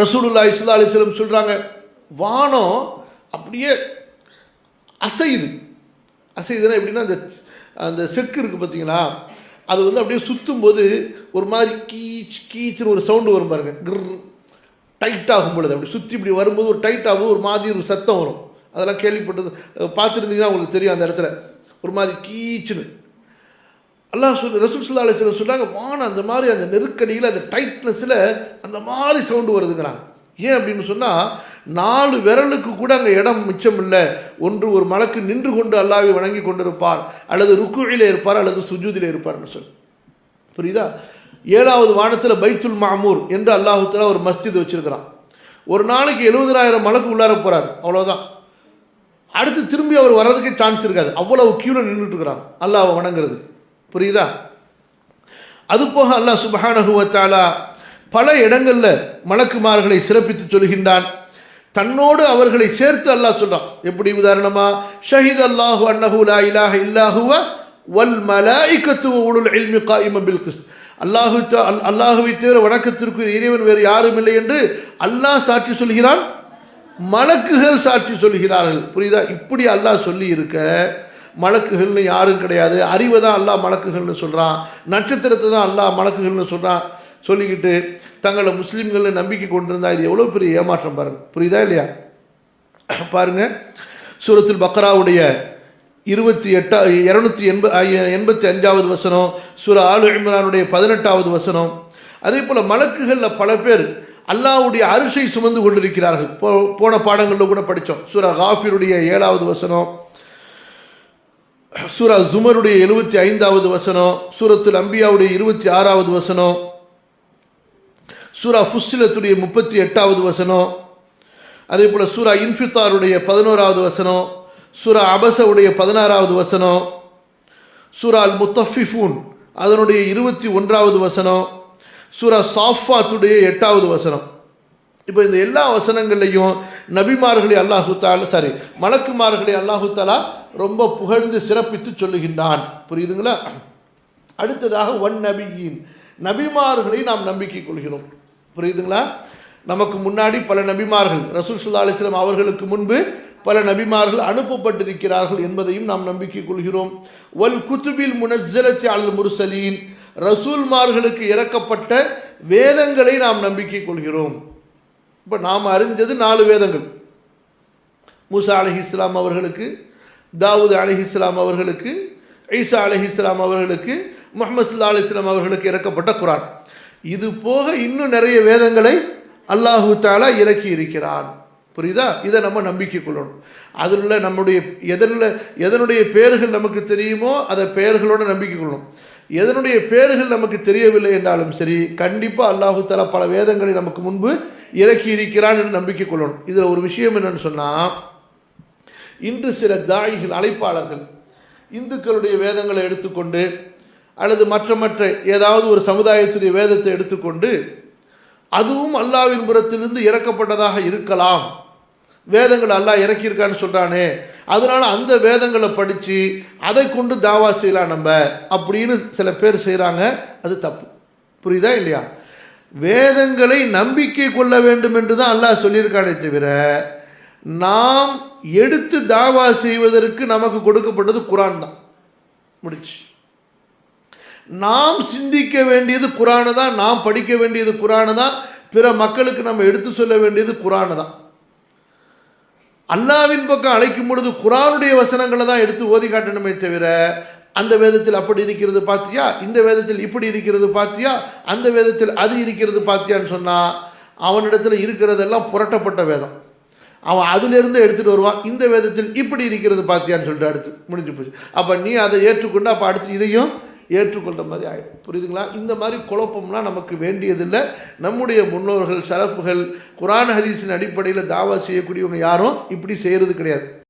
ரசூலுல்லா இஸ்லா அலிஸ்லம் சொல்கிறாங்க வானம் அப்படியே அசையுது. அசையுதுன்னா எப்படின்னா அந்த அந்த செக்கு இருக்குது பார்த்தீங்களா அது வந்து அப்படியே சுற்றும் போது ஒரு மாதிரி கீச் கீச்சுன்னு ஒரு சவுண்டு வரும் பாருங்க. கிர் டைட் ஆகும் பொழுது அப்படி சுற்றி இப்படி வரும்போது ஒரு டைட் ஆகும் ஒரு மாதிரி ஒரு சத்தம் வரும். அதெல்லாம் கேள்விப்பட்டது பார்த்துருந்தீங்கன்னா உங்களுக்கு தெரியும் அந்த இடத்துல. ஒரு மாதிரி கீச்சுன்னு. அல்லாஹ் சொல் ரசூல் சுல்லா அலிஸ்லம் சொல்கிறாங்க வானம் அந்த மாதிரி அந்த நெருக்கடியில் அந்த டைட்னஸில் அந்த மாதிரி சவுண்டு வருதுங்கிறாங்க. ஏன் அப்படின்னு சொன்னால் நாலு விரலுக்கு கூட அங்கே இடம் மிச்சம் இல்லை. ஒன்று ஒரு மலக்கு நின்று கொண்டு அல்லாவை வணங்கி கொண்டிருப்பார் அல்லது ருக்குழியில் இருப்பார் அல்லது சுஜூதியில் இருப்பார்னு சொல்லி. புரியுதா? ஏழாவது வானத்தில் பைத்துல் மாமூர் என்று அல்லாஹுத்தலா ஒரு மஸ்ஜித் வச்சுருக்கிறான். ஒரு நாளைக்கு எழுபதாயிரம் மலக்கு உள்ளார போகிறார் அவ்வளோதான் அடுத்து திரும்பி அவர் வர்றதுக்கே சான்ஸ் இருக்காது. அவ்வளவு க்யூவில் நின்றுட்டுருக்கிறான் அல்லாவை வணங்குறது புரியுதா? அது போக அல்லாஹ் சுபஹானஹு பல இடங்களில் மலக்குமார்களை சிறப்பித்து சொல்கின்றான். தன்னோடு அவர்களை சேர்த்து அல்லாஹ் சொல்கிறான் எப்படி உதாரணமா? ஷஹீத் அல்லாஹு அன்னஹு லா இலாஹ இல்லாஹுவ வல் மலாய்க்கத்துவ வ உலுல் இல்மி காயிம பில் கிறிஸ்து அல்லாஹு அல்- அல்லாஹுவை தவிர வணக்கத்திற்கு இறைவன் வேறு யாரும் இல்லை என்று அல்லாஹ் சாட்சி சொல்கிறான். மலக்குகள் சாட்சி சொல்கிறார்கள். புரியுதா? இப்படி அல்லாஹ் சொல்லி இருக்க மலக்குகள்னு யாரும் கிடையாது. அறிவை தான் அல்லாஹ் மலக்குகள்னு சொல்கிறான் நட்சத்திரத்தை தான் அல்லாஹ் மலக்குகள்னு சொல்கிறான் சொல்லிக்கிட்டு தங்களை முஸ்லீம்கள்னு நம்பிக்கை கொண்டிருந்தா இது எவ்வளோ பெரிய ஏமாற்றம் பாருங்க. புரியுதா இல்லையா? பாருங்க. சூரத்துல் பக்ராவுடைய இருபத்தி எட்டா இரநூத்தி எண்ப எண்பத்தி அஞ்சாவது வசனம் சுர ஆலு இம்ரானுடைய பதினெட்டாவது வசனம். அதே போல் மலக்குகளில் பல பேர் அல்லாஹ்வுடைய அரிசை சுமந்து கொண்டிருக்கிறார்கள். போ போன பாடங்களில் கூட படித்தோம் சுர காஃபிருடைய ஏழாவது வசனம். சூரா ஜுமருடைய எழுபத்தி ஐந்தாவது வசனம் சூரத்துல் அம்பியாவுடைய இருபத்தி ஆறாவது வசனம் சூரா ஃபுஸ்ஸிலத்துடைய முப்பத்தி எட்டாவது வசனம் அதே போல் சூரா இன்ஃபித்தாருடைய பதினோராவது வசனம் சூரா அபசவுடைய பதினாறாவது வசனம் சூரா அல் முத்தஃபிஃபூன் அதனுடைய இருபத்தி ஒன்றாவது வசனம் சூரா சாஃபாத்துடைய எட்டாவது வசனம். இப்போ இந்த எல்லா வசனங்கள்லையும் நபிமார்களை அல்லாஹு சாரி மலக்குமார்களை அல்லாஹு ரொம்ப புகழ்ந்து சிறப்பித்து சொல்லுகின்றான். புரியுதுங்களா? அடுத்ததாக ஒன் நபியின். நபிமார்களை நாம் நம்பிக்கை கொள்கிறோம். புரியுதுங்களா? நமக்கு முன்னாடி பல நபிமார்கள் ரசூல் சுல்லா அலிஸ்லாம் அவர்களுக்கு முன்பு பல நபிமார்கள் அனுப்பப்பட்டிருக்கிறார்கள் என்பதையும் நாம் நம்பிக்கை கொள்கிறோம். ஒல் குத்துபில் முனஸ்ஸலத்தி அல் முர்சலீன் ரசூல்மார்களுக்கு இறக்கப்பட்ட வேதங்களை நாம் நம்பிக்கை கொள்கிறோம். இப்போ நாம் அறிஞ்சது நாலு வேதங்கள். மூசா அலஹி இஸ்லாம் அவர்களுக்கு தாவூத் அலஹி இஸ்லாம் அவர்களுக்கு ஈசா அலஹி இஸ்லாம் அவர்களுக்கு முகமது சுல்லா அலிஸ்லாம் அவர்களுக்கு இறக்கப்பட்ட குரான். இது போக இன்னும் நிறைய வேதங்களை அல்லாஹு தாலா இறக்கி இருக்கிறான். புரியுதா? இதை நம்ம நம்பிக்கை கொள்ளணும். அதில் உள்ள நம்முடைய எதில் எதனுடைய பெயர்கள் நமக்கு தெரியுமோ அதை பெயர்களோட நம்பிக்கை கொள்ளணும். எதனுடைய பேர்கள் நமக்கு தெரியவில்லை என்றாலும் சரி கண்டிப்பாக அல்லாஹு தாலா பல வேதங்களை நமக்கு முன்பு இறக்கி இருக்கிறான் என்று நம்பிக்கை கொள்ளணும். இதில் ஒரு விஷயம் என்னன்னு சொன்னால் இன்று சில தாயிகள் அழைப்பாளர்கள் இந்துக்களுடைய வேதங்களை எடுத்துக்கொண்டு அல்லது மற்ற மற்ற ஏதாவது ஒரு சமுதாயத்துடைய வேதத்தை எடுத்துக்கொண்டு அதுவும் அல்லாவின் புறத்திலிருந்து இறக்கப்பட்டதாக இருக்கலாம். வேதங்கள் அல்லாஹ் இறக்கியிருக்கான்னு சொல்கிறானே அதனால் அந்த வேதங்களை படித்து அதை கொண்டு தாவா செய்யலாம் நம்ம அப்படின்னு சில பேர் செய்கிறாங்க அது தப்பு. புரியுதா இல்லையா? வேதங்களை நம்பிக்கை கொள்ள வேண்டும் என்று தான் அல்லாஹ் சொல்லியிருக்கானே தவிர நாம் எடுத்து தாவா செய்வதற்கு நமக்கு கொடுக்கப்பட்டது குரான் தான். முடிச்சு. நாம் சிந்திக்க வேண்டியது குரானை தான் நாம் படிக்க வேண்டியது குரானு தான் பிற மக்களுக்கு நம்ம எடுத்து சொல்ல வேண்டியது குரானு தான். அல்லாவின் பக்கம் அழைக்கும் பொழுது குரானுடைய வசனங்களை தான் எடுத்து ஓதி காட்டணுமே தவிர அந்த வேதத்தில் அப்படி இருக்கிறது பார்த்தியா இந்த வேதத்தில் இப்படி இருக்கிறது பார்த்தியா அந்த வேதத்தில் அது இருக்கிறது பார்த்தியான்னு சொன்னால் அவனிடத்தில் இருக்கிறதெல்லாம் புரட்டப்பட்ட வேதம். அவன் அதிலிருந்து எடுத்துகிட்டு வருவான் இந்த வேதத்தில் இப்படி இருக்கிறது பார்த்தியான்னு சொல்லிட்டு அடுத்து முடிஞ்சு போச்சு. அப்போ நீ அதை ஏற்றுக்கொண்டு அப்போ அடுத்து இதையும் ஏற்றுக்கொண்ட மாதிரி ஆகிடும் புரியுதுங்களா? இந்த மாதிரி குழப்பம்லாம் நமக்கு வேண்டியதில்லை. நம்முடைய முன்னோர்கள் சரப்புகள் குரான் ஹதீஸின் அடிப்படையில் தாவா செய்யக்கூடியவங்க யாரும் இப்படி செய்கிறது கிடையாது.